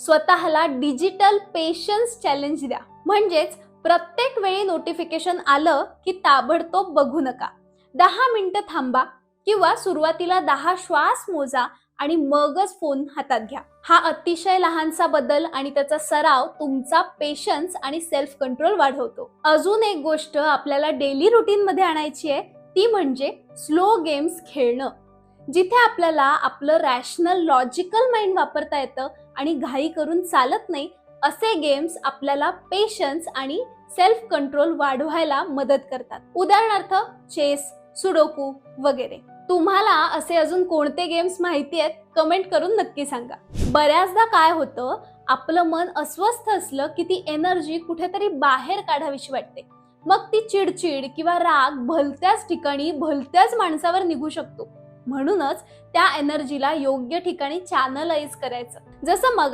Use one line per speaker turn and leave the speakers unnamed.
स्वतःला digital patience challenge द्या. म्हणजेच प्रत्येक वेळी नोटिफिकेशन आलं की ताबडतोब बघू नका. दहा मिनिटं थांबा किंवा सुरुवातीला दहा श्वास मोजा आणि मगच फोन हातात घ्या. हा अतिशय लहानसा बदल आणि त्याचा सराव तुमचा पेशन्स आणि सेल्फ कंट्रोल वाढवतो. अजून एक गोष्ट आपल्याला डेली रुटीन मध्ये आणायची आहे ती म्हणजे स्लो गेम्स खेळणं. जिथे आपल्याला आपलं रॅशनल लॉजिकल माइंड वापरता येतं आणि घाई करून चालत नाही असे गेम्स आपल्याला पेशन्स आणि सेल्फ कंट्रोल वाढवायला मदत करतात. उदाहरणार्थ चेस सुडोकू वगैरे. तुम्हाला असे अजून कोणते गेम्स माहिती आहेत? कमेंट करून नक्की सांगा. बऱ्याचदा काय होतं आपलं मन अस्वस्थ असलं की ती एनर्जी कुठेतरी बाहेर काढावीशी वाटते. मग ती चिडचिड किंवा राग भलत्याच ठिकाणी भलत्याच माणसावर निघू शकतो. म्हणूनच त्या एनर्जीला योग्य ठिकाणी चॅनलाइज करायचं. जसं मग